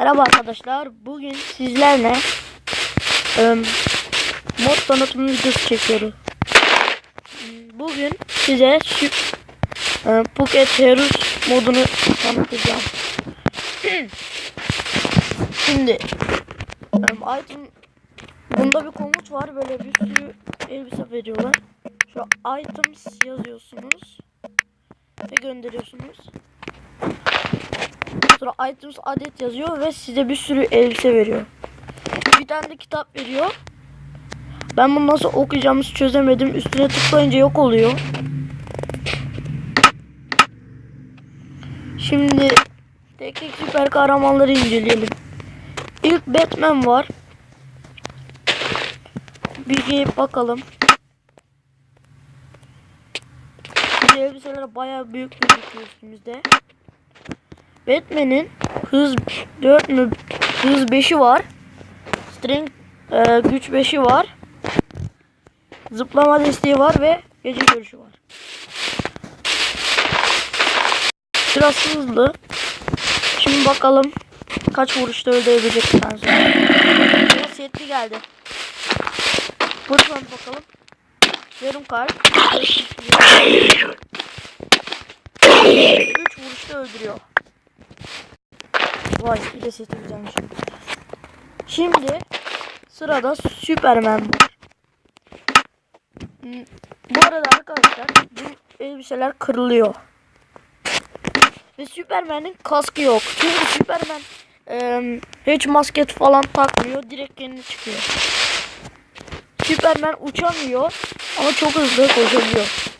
Merhaba arkadaşlar. Bugün sizlerle e, mod tanıtımı videosu çekiyoruz. Bugün size şu e, Phuket Heroes modunu tanıtacağım. Şimdi e, item bunda bir komut var. Böyle bir sürü elbise veriyorlar. Şu items yazıyorsunuz ve gönderiyorsunuz. Sonra items adet yazıyor ve size bir sürü elbise veriyor. Bir tane de kitap veriyor. Ben bunu nasıl okuyacağımızı çözemedim. Üstüne tıklayınca yok oluyor. Şimdi tek tek süper kahramanları inceleyelim. İlk Batman var. Bir giyip bakalım. Bu elbiseler bayağı büyük gözüküyor üstümüzde. Batman'in hız 4 mü hız 5'i var. Strength e, güç 5'i var. Zıplama desteği var ve gece görüşü var. Biraz hızlı. Şimdi bakalım kaç vuruşta öldürebilecek. Biraz setli geldi. Buradan bakalım. Yarım kalp. 3 vuruşta öldürüyor. Vay bir de seti güzelmiş. Şimdi sırada Superman var. Hmm, Bu arada arkadaşlar bu elbiseler kırılıyor. Ve Superman'in kaskı yok. Çünkü Superman e, hiç masket falan takmıyor. Direkt kendine çıkıyor. Superman uçamıyor ama çok hızlı koşabiliyor.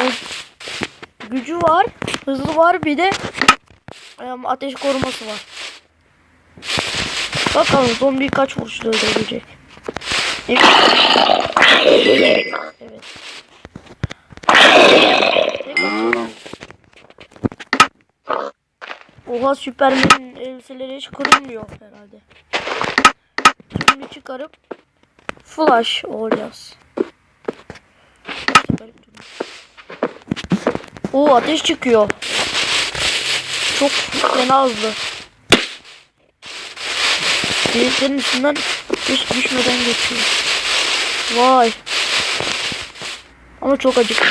E, gücü var, hızlı var bir de e, ateş koruması var. Bakalım zombi kaç vuruşta öldürecek. Evet. evet. Oha Süpermen'in elbiseleri hiç kırılmıyor herhalde. Şimdi çıkarıp flash olacağız. Oo ateş çıkıyor. Çok fena hızlı. Deliklerin üstünden hiç düşmeden geçiyor. Vay. Ama çok acık.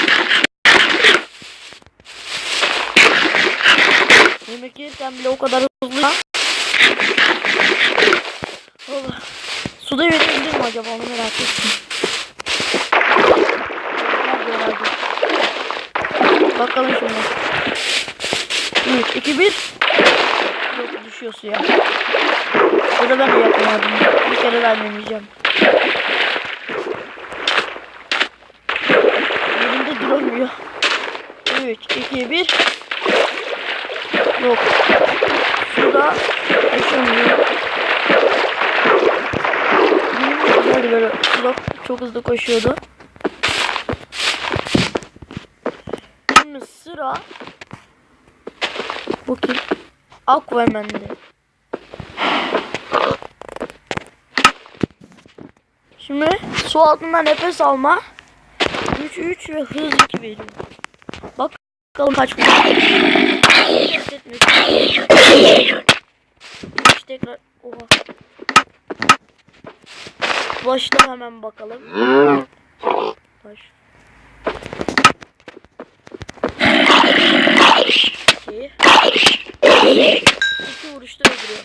Yemek yerken bile o kadar hızlı. Allah. Suda verebilir mi acaba onu merak ettim. Bakalım şimdi. 3, 2, 1. Düşüyor suya. Burada ben de yapamadım. Bir kere daha deneyeceğim. Yerinde duramıyor. 3, 2, 1. Yok. Suda yaşamıyor. Böyle böyle çok hızlı koşuyordu. Şimdi sıra bu kim? Aquaman'de. Şimdi su altında nefes alma. 3 3 ve hız 2 veriyor. Bakalım kaç vuruyor. Hiç tekrar oha. Başla hemen bakalım. Baş. İki. İki vuruşta öldürüyor.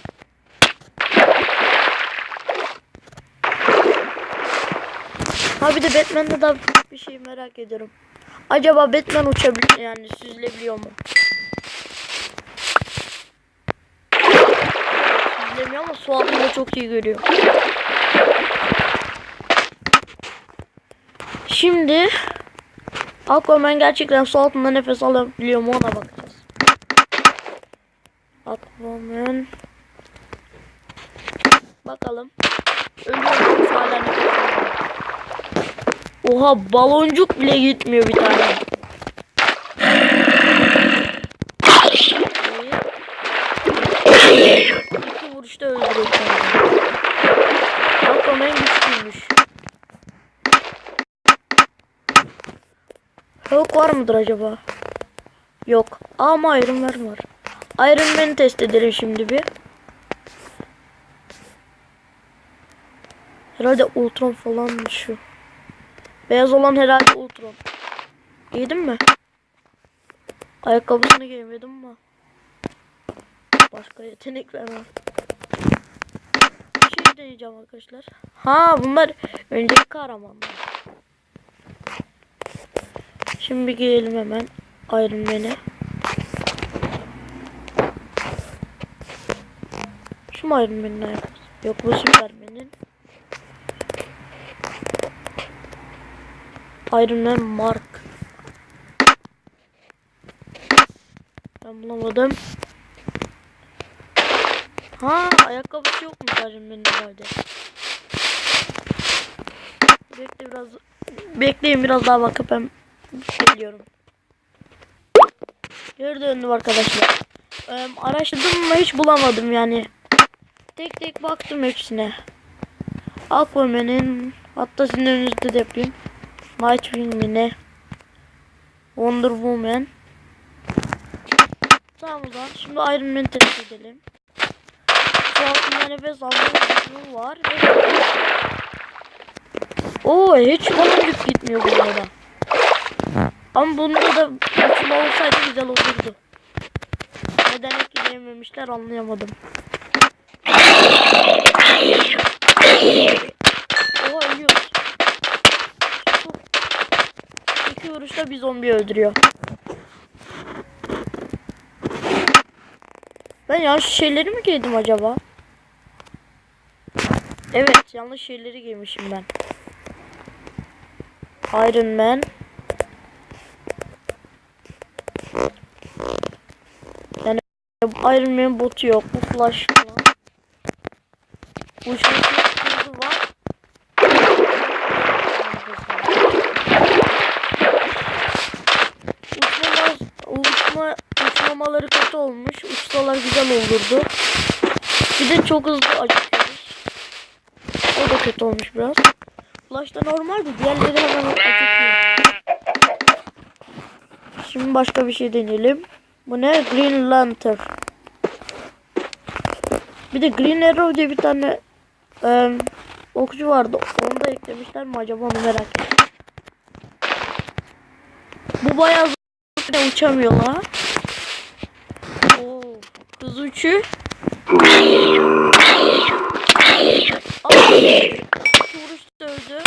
Ha bir de Batman'de daha bir şey merak ediyorum. Acaba Batman uçabiliyor yani süzülebiliyor mu? Süzülemiyor ama su altında çok iyi görüyor. Şimdi Aquaman gerçekten su altında nefes alabiliyor mu ona bakacağız. Aquaman Bakalım. Ölüyor? Hala nefes. Oha baloncuk bile gitmiyor bir tane. İki vuruşta kendini. Aquaman güçlüymüş. Hulk var mıdır acaba? Yok. Ama Iron Man var. Iron Man'i test edelim şimdi bir. Herhalde Ultron falanmış şu. Beyaz olan herhalde Ultron. Giydin mi? Ayakkabısını giymedim ama. Başka yetenekler var. Bir şey deneyeceğim arkadaşlar. Ha bunlar önceki kahramanlar. Şimdi giyelim hemen Iron Man'e. Şu mu Iron Man'in ayakkabısı? Yok bu Superman'in. Iron Man Mark. Ben bulamadım. Ha ayakkabısı yokmuş Iron Man'in herhalde. Bekle biraz. Bekleyin biraz daha bakıp ben geliyorum. Geri döndüm arkadaşlar. Ee, araştırdım ama hiç bulamadım yani. Tek tek baktım hepsine. Aquaman'in hatta sizin önünüzde de yapayım. Nightwing mi ne? Wonder Woman. Tamam o zaman. Şimdi Iron Man'i test edelim. Şu altında nefes alma var. Ve... Oo hiç baloncuk gitmiyor bu arada. Ama bunda da uçma olsaydı güzel olurdu. Neden etkileyememişler anlayamadım. Oha ölüyoruz. Vuruşta bir zombi öldürüyor. Ben yanlış şeyleri mi giydim acaba? Evet yanlış şeyleri giymişim ben. Iron Man. Yani Iron Man botu yok. Bu Flash falan. Bu şey uçma, uçmamaları kötü olmuş. Uçsalar güzel olurdu. Bir de çok hızlı acıkıyoruz. O da kötü olmuş biraz. Flash'ta normaldi. Diğerleri hemen acıkıyor. Şimdi başka bir şey deneyelim. Bu ne? Green Lantern. Bir de Green Arrow diye bir tane e, okçu vardı. Onu da eklemişler mi acaba onu merak ettim. Bu bayağı zor uçamıyor la. Oo, kız uçu. Vuruşta öldü.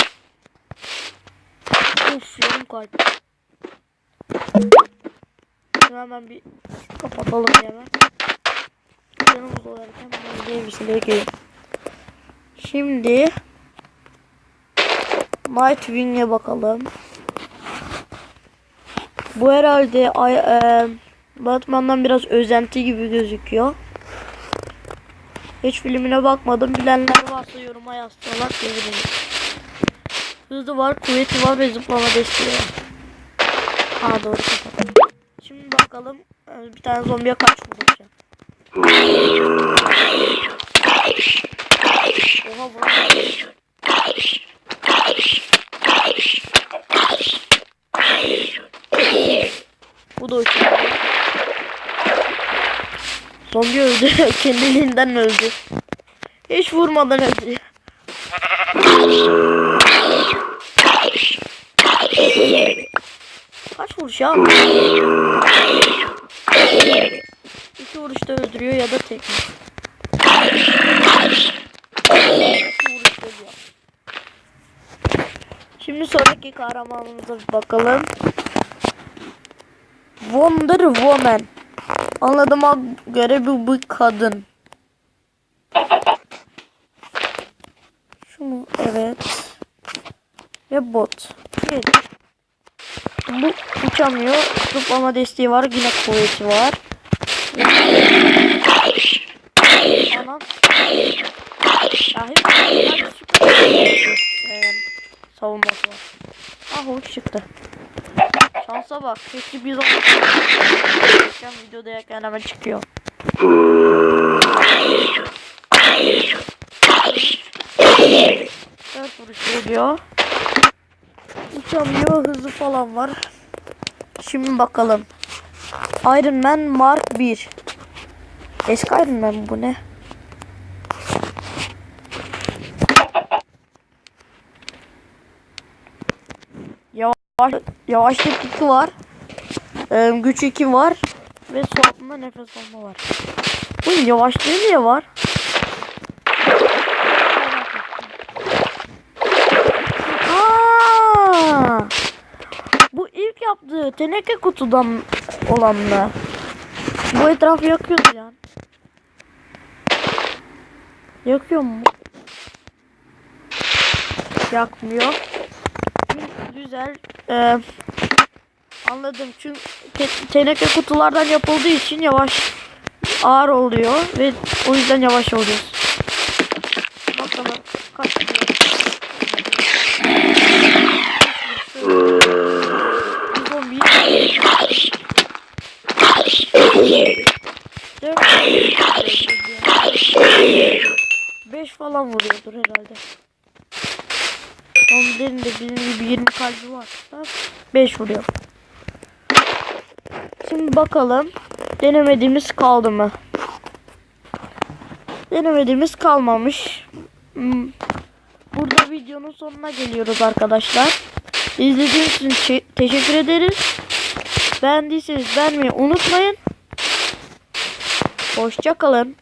Uf yarım kalp. Hemen bir kapatalım hemen. Canımız olarken ben diye gerekiyor. Şimdi Nightwing'e bakalım. Bu herhalde ay, e, Batman'dan biraz özenti gibi gözüküyor. Hiç filmine bakmadım. Bilenler varsa yoruma yazsalar sevinirim. Hızı var, kuvveti var ve zıplama desteği var. Aa doğru kapatalım. Şimdi bakalım e, bir tane zombiye kaç vuracağım. Oha bu. Bu da uçuyor. Zombi öldü. Kendiliğinden öldü. Hiç vurmadan öldü. Kaç vuruş ya? İki vuruşta öldürüyor ya da tek. Şimdi sonraki kahramanımıza bakalım. Wonder Woman. Anladığıma göre bu kadın. Şunu evet. Ve bot. Evet. Bu uçamıyor. Zıplama desteği var. Yine kuvveti var. Anam. Ya hep evet. savunması var. Ah uç çıktı. Bak. Keşke bir zaman videoda yakın hemen çıkıyor. Dört vuruş geliyor. Uçamıyor. Hızı falan var. Şimdi bakalım. Iron Man Mark 1. Eski Iron Man bu ne? Yavaş, yavaşlık 2 var. Ee, güç 2 var. Ve su altında nefes alma var. Bu yavaşlığı niye var? Aa! Bu ilk yaptığı teneke kutudan olanla. Bu etrafı yakıyordu yani. Yakıyor mu? Yakmıyor. Güzel. Ee, anladım. Çünkü te- teneke kutulardan yapıldığı için yavaş ağır oluyor ve o yüzden yavaş oluyoruz. Bakalım kaç? 5 falan vuruyordur herhalde. Onun derinde bizim gibi 20 kalbi var. 5 vuruyor. Şimdi bakalım denemediğimiz kaldı mı? Denemediğimiz kalmamış. Hmm. Burada videonun sonuna geliyoruz arkadaşlar. İzlediğiniz için teşekkür ederiz. Beğendiyseniz beğenmeyi unutmayın. Hoşça kalın.